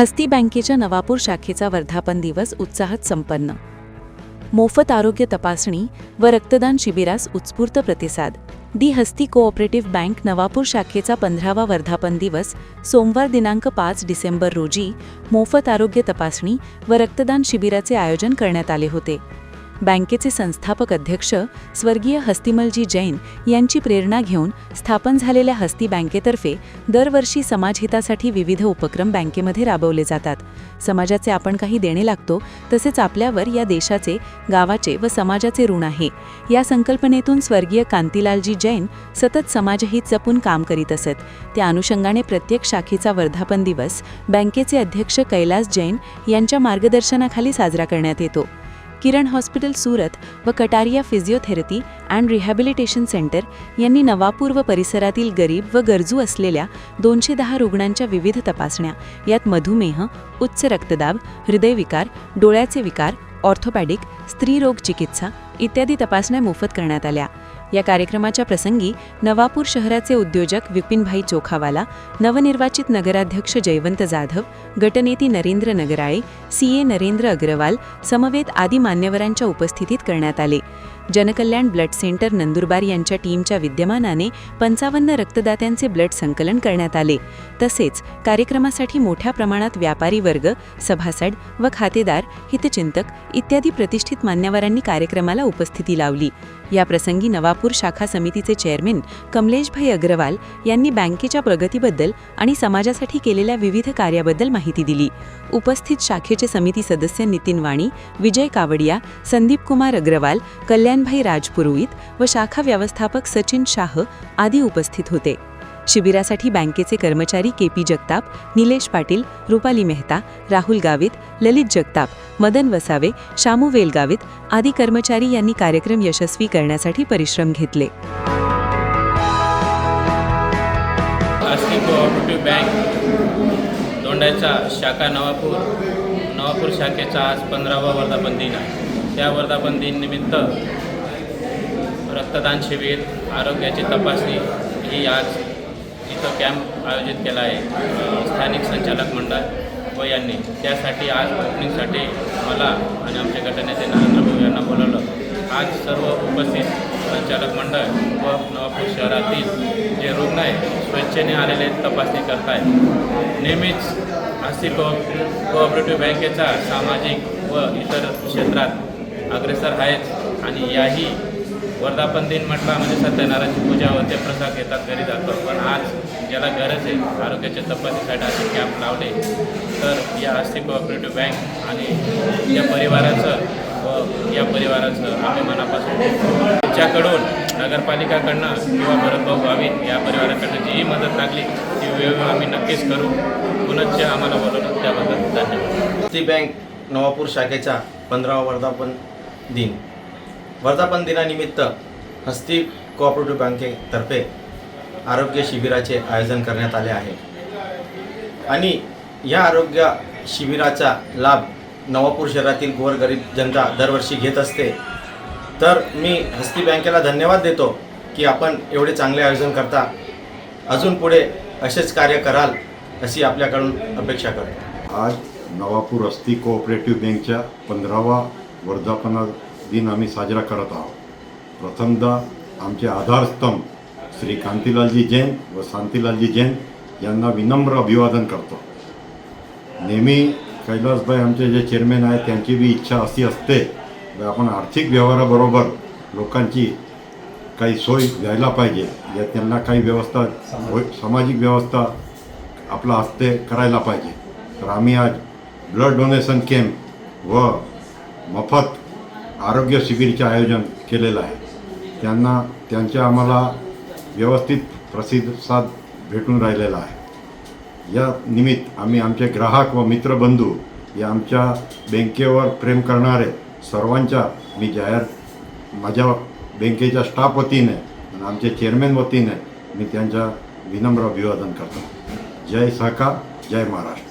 हस्ती बँकेच्या नवापूर शाखेचा वर्धापन दिवस उत्साहात संपन्न. मोफत आरोग्य तपासणी व रक्तदान शिबिरास उत्स्फूर्त प्रतिसाद. The Hasti cooperative bank Navapur शाखेचा पंधरावा वर्धापन दिवस सोमवार दिनांक पाच डिसेंबर रोजी मोफत आरोग्य तपासणी व रक्तदान शिबिराचे आयोजन करण्यात आले होते. बँकेचे संस्थापक अध्यक्ष स्वर्गीय हस्तिमलजी जैन यांची प्रेरणा घेऊन स्थापन झालेल्या हस्ती बँकेतर्फे दरवर्षी समाजहितासाठी विविध उपक्रम बँकेमध्ये राबवले जातात. समाजाचे आपण काही देणे लागतो तसेच आपल्यावर या देशाचे गावाचे व समाजाचे ऋण आहे. या संकल्पनेतून स्वर्गीय कांतीलालजी जैन सतत समाजहित जपून काम करीत असत. त्या अनुषंगाने प्रत्येक शाखेचा वर्धापन दिवस बँकेचे अध्यक्ष कैलास जैन यांच्या मार्गदर्शनाखाली साजरा करण्यात येतो. किरण हॉस्पिटल सुरत व Kataria physiotherapy and rehabilitation centre यांनी नवापूर व परिसरातील गरीब व गरजू असलेल्या दोनशे दहा रुग्णांच्या विविध तपासण्या यात मधुमेह उच्च रक्तदाब हृदयविकार डोळ्याचे विकार ऑर्थोपॅडिक स्त्रीरोग चिकित्सा इत्यादी तपासण्या मोफत करण्यात आल्या. या कार्यक्रमाच्या प्रसंगी नवापूर शहराचे उद्योजक विपिनभाई चोखावाला नवनिर्वाचित नगराध्यक्ष जयवंत जाधव गटनेती नरेंद्र नगराळे सी ए नरेंद्र अग्रवाल समवेत आदी मान्यवरांच्या उपस्थितीत करण्यात आले. जनकल्याण ब्लड सेंटर नंदुरबार यांच्या टीमच्या विद्यमानाने पंचावन्न रक्तदात्यांचे ब्लड संकलन करण्यात आले. तसेच कार्यक्रमासाठी मोठ्या प्रमाणात व्यापारी वर्ग सभासद व खातेदार हितचिंतक इत्यादी प्रतिष्ठित मान्यवरांनी कार्यक्रमाला उपस्थिती लावली. या प्रसंगी नवापूर शाखा समितीचे चेअरमन कमलेशभाई अग्रवाल यांनी बँकेच्या प्रगतीबद्दल आणि समाजासाठी केलेल्या विविध कार्याबद्दल माहिती दिली. उपस्थित शाखेचे समिती सदस्य नितीन वाणी विजय कावडिया संदीप कुमार अग्रवाल कल्याणभाई राजपुरोहित व शाखा व्यवस्थापक सचिन शाह आदी उपस्थित होते. शिबिरासाठी बँकेचे कर्मचारी के पी जगताप निलेश पाटील रुपाली मेहता राहुल गावित ललित जगताप मदन वसावे शामू वेलगावित आदी कर्मचारी यांनी कार्यक्रम यशस्वी करण्यासाठी परिश्रम घेतले. कोऑपरेटिव्ह बँक दोंडाच्या शाखा नवापूर नवापूर शाखेचा आज पंधरावा वर्धापन दिन आहे. त्या वर्धापन दिन निमित्त रक्तदान शिबिर आरोग्याची तपासणी ही आज इथं कॅम्प आयोजित केला आहे. स्थानिक संचालक मंडळ व यांनी. त्यासाठी आज ओपनिंगसाठी मला आणि आमच्या गटनेते नरेंद्र भाऊ यांना बोलवलं. आज सर्व उपस्थित संचालक मंडळ व नवापूर शहरातील जे रुग्ण आहे स्वच्छेने आलेले तपासणी करतायत. नेहमीच आस्ती को कोऑपरेटिव्ह बँकेचा सामाजिक व इतर क्षेत्रात अग्रेसर आहेच आणि याही वर्धापन दिन म्हटला म्हणजे सत्यनारायणची पूजा होते ते प्रसाद घेतात घरी जातो. पण आज ज्याला गरज आहे आरोग्याच्या तपासणीसाठी असे कॅम्प लावले तर या आस्ती कोऑपरेटिव्ह बँक आणि या परिवाराचं व या परिवाराचं आम्ही मनापासून त्यांच्याकडून नगरपालिकाकडनं किंवा भरतभाऊ गावित या परिवाराकडनं जीही मदत लागली. ती वेळ आम्ही नक्कीच करू. पुनश्च आम्हाला बोलवलं त्याबद्दल धन्यवाद. ती बँक नवापूर शाखेचा पंधरावा वर्धापन दिन. वर्धापन दिनानिमित्त हस्ती कोऑपरेटिव्ह बँकेतर्फे आरोग्य शिबिराचे आयोजन करण्यात आले आहे. आणि या आरोग्य शिबिराचा लाभ नवापूर शहरातील गोरगरीब जनता दरवर्षी घेत असते. तर मी हस्ती बँकेला धन्यवाद देतो की आपण एवढे चांगले आयोजन करता. अजून पुढे असेच कार्य कराल अशी आपल्याकडून अपेक्षा करतो. आज नवापूर हस्ती कोऑपरेटिव्ह बँकच्या पंधरावा वर्धापना दिन आम्ही साजरा करत आहोत. प्रथमदा आमचे आधारस्तंभ श्री कांतीलालजी जैन व शांतीलालजी जैन यांना विनम्र अभिवादन करतो. नेहमी कैलासभाई आमचे जे चेअरमॅन आहेत त्यांची बी इच्छा अशी असते आपण आर्थिक व्यवहाराबरोबर लोकांची काही सोय घ्यायला पाहिजे. या त्यांना काही व्यवस्था सामाजिक व्यवस्था आपला हस्ते करायला पाहिजे. तर आम्ही आज ब्लड डोनेशन कॅम्प व मोफत आरोग्य शिबिरचे आयोजन केलेलं आहे. त्यांना त्यांच्या आम्हाला व्यवस्थित प्रतिसाद भेटून राहिलेला आहे. या निमित्त आम्ही आमचे ग्राहक व मित्रबंधू या आमच्या बँकेवर प्रेम करणारे सर्वांच्या मी जाहीर माझ्या बँकेच्या स्टाफ वतीने आणि आमचे चेअरमॅन वतीने मी त्यांच्या विनम्र अभिवादन करतो. जय सहकार जय महाराष्ट्र.